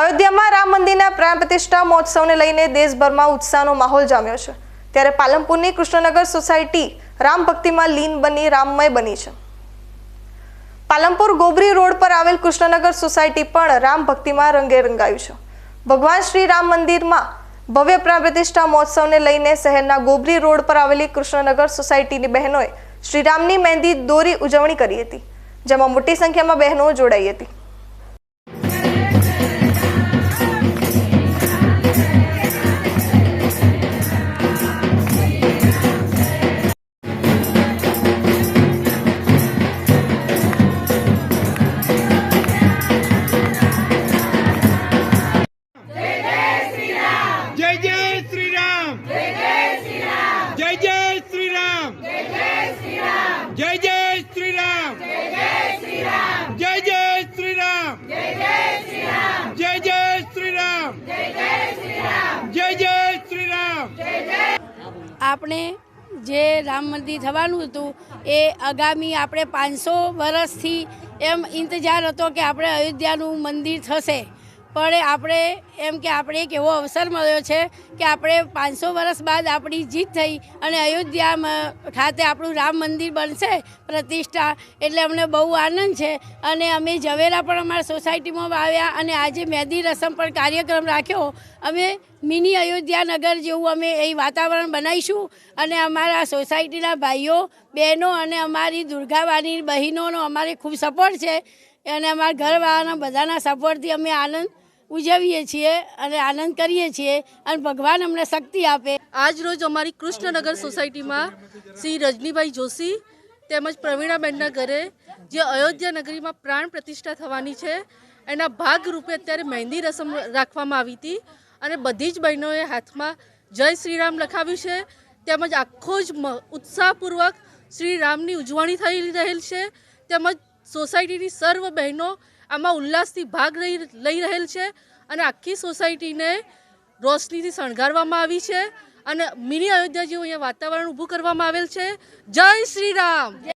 અયોધ્યામાં રામ મંદિરના પ્રાણ પ્રતિષ્ઠા મહોત્સવને લઈને દેશભરમાં ઉત્સાહનો માહોલ જામ્યો છે. ત્યારે પાલનપુરની કૃષ્ણનગર સોસાયટી રામ ભક્તિમાં લીન બની, રામમય બની છે. પાલનપુર ગોબરી રોડ પર આવેલ કૃષ્ણનગર સોસાયટી પણ રામ ભક્તિમાં રંગે રંગાયું છે. ભગવાન શ્રી રામ મંદિરમાં ભવ્ય પ્રાણ પ્રતિષ્ઠા મહોત્સવને લઈને શહેરના ગોબરી રોડ પર આવેલી કૃષ્ણનગર સોસાયટીની બહેનોએ શ્રીરામની મહેંદી દોરી ઉજવણી કરી હતી, જેમાં મોટી સંખ્યામાં બહેનો જોડાઈ હતી. જય જય શ્રી રામ જય જય શ્રી રામ જય જય શ્રી રામ જય જય શ્રી રામ આપણે જે રામ મંદિર થવાનું હતું, એ આગામી આપણે પાંચસો વર્ષથી એમ ઇંતજાર હતો કે આપણે અયોધ્યાનું મંદિર થશે. પણ આપણે એમ કે આપણે એક એવો અવસર મળ્યો છે કે આપણે પાંચસો વર્ષ બાદ આપણી જીત થઈ અને અયોધ્યા ખાતે આપણું રામ મંદિર બનશે પ્રતિષ્ઠા. એટલે અમને બહુ આનંદ છે. અને અમે ઝવેરા પણ અમારા સોસાયટીમાં આવ્યા અને આજે મહેંદી રસમ પર કાર્યક્રમ રાખ્યો. અમે મિની અયોધ્યા નગર જેવું અમે એ વાતાવરણ બનાવીશું. અને અમારા સોસાયટીના ભાઈઓ, બહેનો અને અમારી દુર્ગાવાની બહેનોનો અમારે ખૂબ સપોર્ટ છે. અને અમારા ઘરવાળાના બધાના સપોર્ટથી અમે આનંદ ઉજવીએ છીએ અને આનંદ કરીએ છીએ અને ભગવાન અમને શક્તિ આપે. આજ રોજ અમારી કૃષ્ણનગર સોસાયટીમાં શ્રી રજનીભાઈ જોશી તેમજ પ્રવીણાબેનના ઘરે જે અયોધ્યા નગરીમાં પ્રાણ પ્રતિષ્ઠા થવાની છે, એના ભાગરૂપે અત્યારે મહેંદી રસમ રાખવામાં આવી હતી અને બધી જ બહેનોએ હાથમાં જય શ્રીરામ લખાવ્યું છે, તેમજ આખો જ ઉત્સાહપૂર્વક શ્રી રામની ઉજવણી થઈ રહેલ છે, તેમજ સોસાયટીની સર્વ બહેનો આમાં ઉલ્લાસથી ભાગ લઈ રહેલ છે અને આખી સોસાયટીને રોશનીથી શણગારવામાં આવી છે અને મિની અયોધ્યા જેવું અહીંયા વાતાવરણ ઊભું કરવામાં આવેલ છે. જય શ્રી રામ!